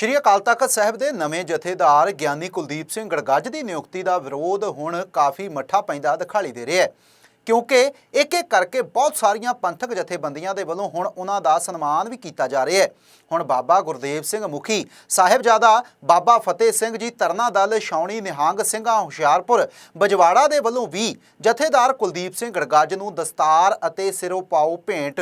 ਸ਼੍ਰੀ ਅਕਾਲ ਤਖਤ ਸਾਹਿਬ ਦੇ ਨਵੇਂ ਜਥੇਦਾਰ ਗਿਆਨੀ ਕੁਲਦੀਪ ਸਿੰਘ ਗੜਗੱਜ ਦੀ ਨਿਯੁਕਤੀ ਦਾ ਵਿਰੋਧ ਹੁਣ ਕਾਫੀ ਮੱਠਾ ਪੈਂਦਾ ਦਿਖਾਈ ਦੇ ਰਿਹਾ ਹੈ। ਕਿਉਂਕਿ ਇੱਕ ਇੱਕ ਕਰਕੇ ਬਹੁਤ ਸਾਰੀਆਂ ਪੰਥਕ ਜਥੇਬੰਦੀਆਂ ਦੇ ਵੱਲੋਂ ਹੁਣ ਉਹਨਾਂ ਦਾ ਸਨਮਾਨ ਵੀ ਕੀਤਾ ਜਾ ਰਿਹਾ ਹੈ। ਹੁਣ ਬਾਬਾ ਗੁਰਦੇਵ ਸਿੰਘ ਮੁਖੀ ਸਾਹਿਬਜ਼ਾਦਾ ਬਾਬਾ ਫਤਿਹ ਸਿੰਘ ਜੀ ਤਰਨਾ ਦਲ ਛਾਉਣੀ ਨਿਹੰਗ ਸਿੰਘਾਂ ਹੁਸ਼ਿਆਰਪੁਰ ਬਜਵਾੜਾ ਦੇ ਵੱਲੋਂ ਵੀ ਜਥੇਦਾਰ ਕੁਲਦੀਪ ਸਿੰਘ ਗੜਗਾਜ ਨੂੰ ਦਸਤਾਰ ਅਤੇ ਸਿਰੋਂ ਪਾਉ ਭੇਂਟ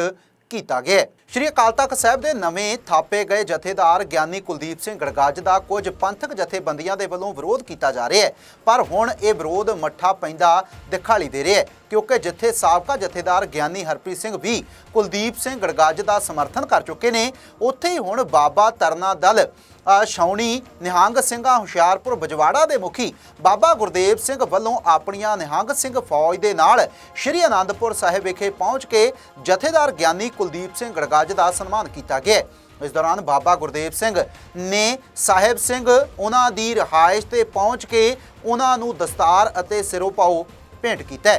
ਕੀਤਾ ਗਿਆ ਸ਼੍ਰੀ ਅਕਾਲ ਤਖਤ ਸਾਹਿਬ ਦੇ ਨਵੇਂ ਥਾਪੇ ਗਏ ਜਥੇਦਾਰ ਗਿਆਨੀ ਕੁਲਦੀਪ ਸਿੰਘ ਗੜਗਾਜ ਦਾ ਕੁਝ ਪੰਥਕ ਜਥੇਬੰਦੀਆਂ ਦੇ ਵੱਲੋਂ ਵਿਰੋਧ ਕੀਤਾ ਜਾ ਰਿਹਾ ਹੈ। ਪਰ ਹੁਣ ਇਹ ਵਿਰੋਧ ਮੱਠਾ ਪੈਂਦਾ ਦਿਖਾਈ ਦੇ ਰਿਹਾ ਹੈ। ਕਿਉਂਕਿ ਜਿੱਥੇ ਸਾਬਕਾ ਜਥੇਦਾਰ ਗਿਆਨੀ ਹਰਪ੍ਰੀਤ ਸਿੰਘ ਵੀ ਕੁਲਦੀਪ ਸਿੰਘ ਗੜਗਾਜ ਦਾ ਸਮਰਥਨ ਕਰ ਚੁੱਕੇ ਨੇ ਉੱਥੇ ਹੀ ਹੁਣ ਬਾਬਾ ਤਰਨਾ ਦਲ ਅ, ਛਾਉਣੀ ਨਿਹੰਗ ਸਿੰਘਾਂ ਹੁਸ਼ਿਆਰਪੁਰ ਬਜਵਾੜਾ ਦੇ ਮੁਖੀ ਬਾਬਾ ਗੁਰਦੇਵ ਸਿੰਘ ਵੱਲੋਂ ਆਪਣੀਆਂ ਨਿਹੰਗ ਸਿੰਘ ਫੌਜ ਦੇ ਨਾਲ ਸ਼੍ਰੀ ਅਨੰਦਪੁਰ ਸਾਹਿਬ ਵਿਖੇ ਪਹੁੰਚ ਕੇ ਜਥੇਦਾਰ ਗਿਆਨੀ ਕੁਲਦੀਪ ਸਿੰਘ ਗੜਗਾਜ ਦਾ ਸਨਮਾਨ ਕੀਤਾ ਗਿਆ ਇਸ ਦੌਰਾਨ ਬਾਬਾ ਗੁਰਦੇਵ ਸਿੰਘ ਨੇ ਸਾਹਿਬ ਸਿੰਘ ਉਹਨਾਂ ਦੀ ਰਿਹਾਇਸ਼ ਤੇ ਪਹੁੰਚ ਕੇ ਉਹਨਾਂ ਨੂੰ ਦਸਤਾਰ ਅਤੇ ਸਿਰੋਂ ਪਾਉ ਭੇਂਟ ਕੀਤਾ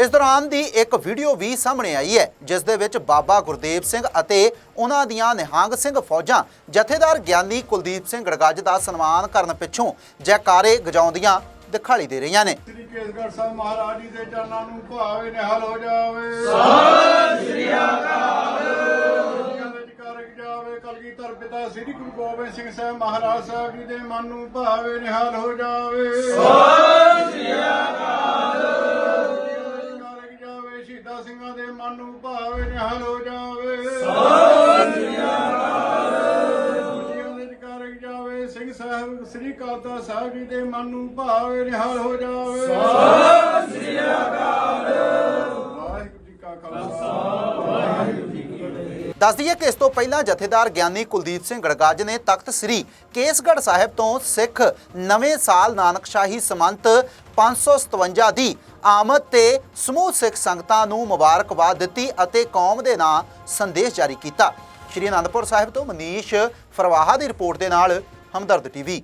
ਇਸ ਦੌਰਾਨ ਦੀ ਇੱਕ ਵੀਡੀਓ ਵੀ ਸਾਹਮਣੇ ਆਈ ਹੈ ਜਿਸ ਦੇ ਵਿੱਚ ਬਾਬਾ ਗੁਰਦੇਵ ਸਿੰਘ ਅਤੇ ਉਹਨਾਂ ਦੀਆਂ ਨਿਹੰਗ ਸਿੰਘ ਫੌਜਾਂ ਜਥੇਦਾਰ ਗਿਆਨੀ ਕੁਲਦੀਪ ਸਿੰਘ ਗੜਗੱਜ ਦਾ ਸਨਮਾਨ ਕਰਨ ਪਿੱਛੋਂ ਜੈਕਾਰੇ ਗਜਾਉਂਦੀਆਂ ਦਿਖਾਈ ਦੇ ਰਹੀਆਂ ਨੇ ਸ੍ਰੀ ਕੇਸਗੜ੍ਹ ਸਾਹਿਬ ਮਹਾਰਾਜ ਜੀ ਦੇ ਚਰਨਾਂ ਨੂੰ ਭਾਵੇ ਨਿਹਾਲ ਹੋ ਜਾਵੇ ਸਤਿ ਸ੍ਰੀ ਅਕਾਲ ਜਾਵੇ ਕਲਗੀਧਰ ਪਿਤਾ ਸ੍ਰੀ ਗੁਰੂ ਗੋਬਿੰਦ ਸਿੰਘ ਸਾਹਿਬ ਮਹਾਰਾਜ ਸਾਹਿਬ ਜੀ ਦੇ ਮਨ ਨੂੰ ਭਾਵੇ ਨਿਹਾਲ ਹੋ ਜਾਵੇ ਸਤਿ ਸ਼ਹੀਦਾਂ ਸਿੰਘਾਂ ਦੇ ਮਨ ਨੂੰ ਭਾਵੇ, ਨਿਹਾਲ ਹੋ ਜਾਵੇ। ਸਤਿ ਦੇ ਜਕਾਰੇ ਜਾਵੇ, ਸਿੰਘ ਸਾਹਿਬ, ਸ੍ਰੀ ਕਾਲਤਾ ਸਾਹਿਬ ਜੀ ਦੇ ਮਨ ਨੂੰ ਭਾਵੇ, ਨਿਹਾਲ ਹੋ ਜਾਵੇ। ਸਤਿ ਸ੍ਰੀ ਅਕਾਲ ਵਾਹਿਗੁਰੂ ਜੀ ਕਾ ਖਾਲਸਾ ਦੱਸ ਦਈਏ ਕਿ ਇਸ ਤੋਂ ਪਹਿਲਾਂ ਜਥੇਦਾਰ ਗਿਆਨੀ ਕੁਲਦੀਪ ਸਿੰਘ ਗੜਗਾਜ ਨੇ ਤਖਤ ਸ੍ਰੀ ਕੇਸਗੜ੍ਹ ਸਾਹਿਬ ਤੋਂ ਸਿੱਖ ਨਵੇਂ ਸਾਲ ਨਾਨਕਸ਼ਾਹੀ ਸਮੰਤ 557 ਦੀ ਆਮਦ ਤੇ ਸਮੂਹ ਸਿੱਖ ਸੰਗਤਾਂ ਨੂੰ ਮੁਬਾਰਕਬਾਦ ਦਿੱਤੀ ਅਤੇ ਕੌਮ ਦੇ ਨਾਂ ਸੰਦੇਸ਼ ਜਾਰੀ ਕੀਤਾ। ਸ਼੍ਰੀ ਅਨੰਦਪੁਰ ਸਾਹਿਬ ਤੋਂ ਮਨੀਸ਼ ਫਰਵਾਹਾ ਦੀ ਰਿਪੋਰਟ ਦੇ ਨਾਲ ਹਮਦਰਦ ਟੀਵੀ।